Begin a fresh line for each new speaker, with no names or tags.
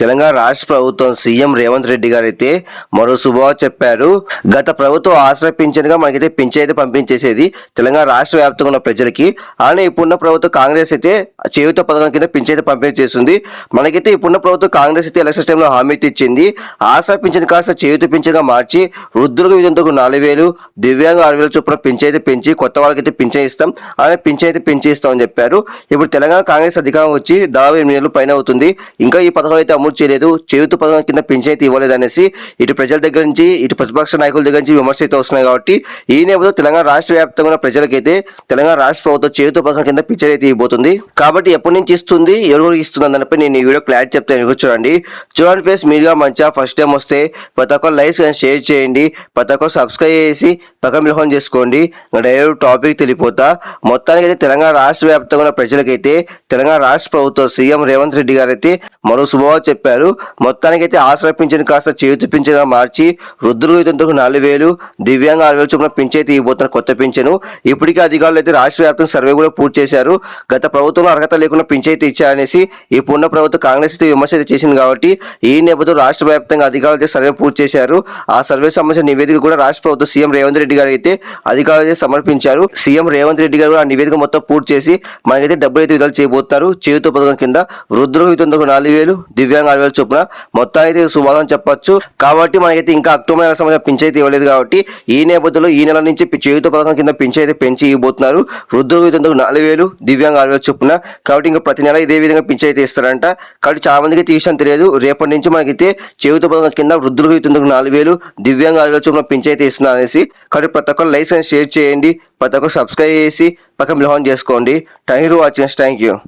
తెలంగాణ రాష్ట్ర ప్రభుత్వం సీఎం రేవంత్ రెడ్డి గారు అయితే మరో శుభవార్త చెప్పారు. గత ప్రభుత్వం ఆశ్రయ పింఛన్గా మనకైతే పింఛన్ అయితే పంపించేసేది తెలంగాణ రాష్ట్ర వ్యాప్తంగా ఉన్న ప్రజలకి. అలానే ఇప్పుడున్న ప్రభుత్వం కాంగ్రెస్ అయితే చేయుత పథకం కింద పింఛన్ అయితే పంపిణీ మనకైతే ఇప్పుడున్న ప్రభుత్వం కాంగ్రెస్ అయితే ఎలక్షన్ టైంలో హామీ ఇచ్చింది. ఆశ్రయ పింఛన్ కాస్త చేయుత పింఛన్గా మార్చి వృద్ధులకు విధంతకు నాలుగు వేలు దివ్యాంగ ఆరు వేల చొప్పున పింఛన్ అయితే పెంచి కొత్త వాళ్ళకైతే పింఛన్ ఇస్తాం. అలానే పింఛన్ అయితే పెంచి ఇస్తామని చెప్పారు. ఇప్పుడు తెలంగాణ కాంగ్రెస్ అధికారం వచ్చి దాదాపు ఎనిమిది నెలలు పైన అవుతుంది. ఇంకా ఈ పథకం అయితే అమలు చేయలేదు. చేయుత పథకం కింద పింఛన్ అయితే ఇవ్వలేదు అనేసి ఇటు ప్రజల దగ్గర నుంచి ఇటు ప్రతిపక్ష నాయకుల దగ్గర నుంచి విమర్శ అయితే వస్తున్నాయి కాబట్టి ఈ నేపథ్యంలో తెలంగాణ రాష్ట్ర వ్యాప్తంగా ఉన్న ప్రజలకైతే తెలంగాణ రాష్ట్ర ప్రభుత్వం చేయుత పథకం కింద పింఛన్ అయితే ఇవ్వబోతుంది. కాబట్టి ఎప్పటి నుంచి ఇస్తుంది ఎవరు ఇస్తుంది దానిపై నేను ఈ వీడియో క్లారిటీ చెప్తాను ఇక్కడ చూడండి. చూడండి ఫేస్ మీరుగా మంచిగా ఫస్ట్ టైం వస్తే ప్రతి ఒక్కరు లైక్స్ కానీ షేర్ చేయండి. ప్రతి ఒక్కరు సబ్స్క్రైబ్ చేసి పక్కన మిలహం చేసుకోండి. డైరెక్ట్ టాపిక్ తెలిపోతా మొత్తానికి అయితే తెలంగాణ రాష్ట్ర వ్యాప్తంగా ఉన్న ప్రజలకైతే తెలంగాణ రాష్ట్ర ప్రభుత్వం సీఎం రేవంత్ రెడ్డి గారు అయితే మరో శుభవార్త చెప్పారు. మొత్తానికి అయితే పింఛన్ కాస్త చేతి పింఛన్గా మార్చి వృద్ధులు ఇతంతకు నాలుగు వేలు దివ్యాంగ ఆరు వేలు చొప్పున పింఛైతే ఇవ్వబోతున్న కొత్త పింఛను. ఇప్పటికే అధికారులు అయితే రాష్ట్ర వ్యాప్తంగా సర్వే కూడా పూర్తి చేశారు. గత ప్రభుత్వంలో అర్హత లేకుండా పింఛైతే ఇచ్చారనేసి ఇప్పుడున్న ప్రభుత్వం కాంగ్రెస్ అయితే విమర్శ అయితే చేసింది కాబట్టి ఈ నేపథ్యంలో రాష్ట్ర వ్యాప్తంగా అధికారులు అయితే సర్వే పూర్తి చేశారు. ఆ సర్వే సంబంధించిన నివేదిక కూడా రాష్ట్ర ప్రభుత్వం సీఎం రేవంత్ రెడ్డి గారు అయితే అధికారులు అయితే సమర్పించారు. సీఎం రేవంత్ రెడ్డి గారు ఆ నివేదిక మొత్తం పూర్తి చేసి మనకైతే డబ్బులు అయితే విధాలు చేయబోతున్నారు. చేయుత పథకం కింద వృద్ధులకు ఇతందుకు నాలుగు వేలు దివ్యాంగ నాలుగు చొప్పున మొత్తం అయితే శుభాదం చెప్పొచ్చు. కాబట్టి మనకైతే ఇంకా అక్టోబర్ నెల సంబంధించిన పింఛన్ అయితే ఇవ్వలేదు కాబట్టి ఈ నేపథ్యంలో ఈ నెల నుంచి చేయుత పథకం కింద పెంచైతే అయితే పెంచి ఇవ్వబోతున్నారు. వృద్ధులకు ఇతందుకు నాలుగు వేలు దివ్యాంగ ఆరు వేలు చొప్పున. కాబట్టి ఇంకా ప్రతి నెల ఇదే విధంగా పింఛన్ అయితే ఇస్తారంట. కాబట్టి చాలా మందికి తీసిన తెలియదు. రేపటి నుంచి మనకైతే చేయుత పథకం కింద వృద్ధులకు ఇతందుకు నాలుగు వేలు దివ్యాంగ ఆరు వేలు చొప్పున పింఛన్ అయితే ఇస్తున్నారు అనేసి. కాబట్టి ప్రతి ఒక్కరు లైక్స్ షేర్ చేయండి. ప్రతి ఒక్కరు సబ్స్క్రైబ్ చేసి పక్కన మిలహం చేసుకోండి. Thank you watching thank you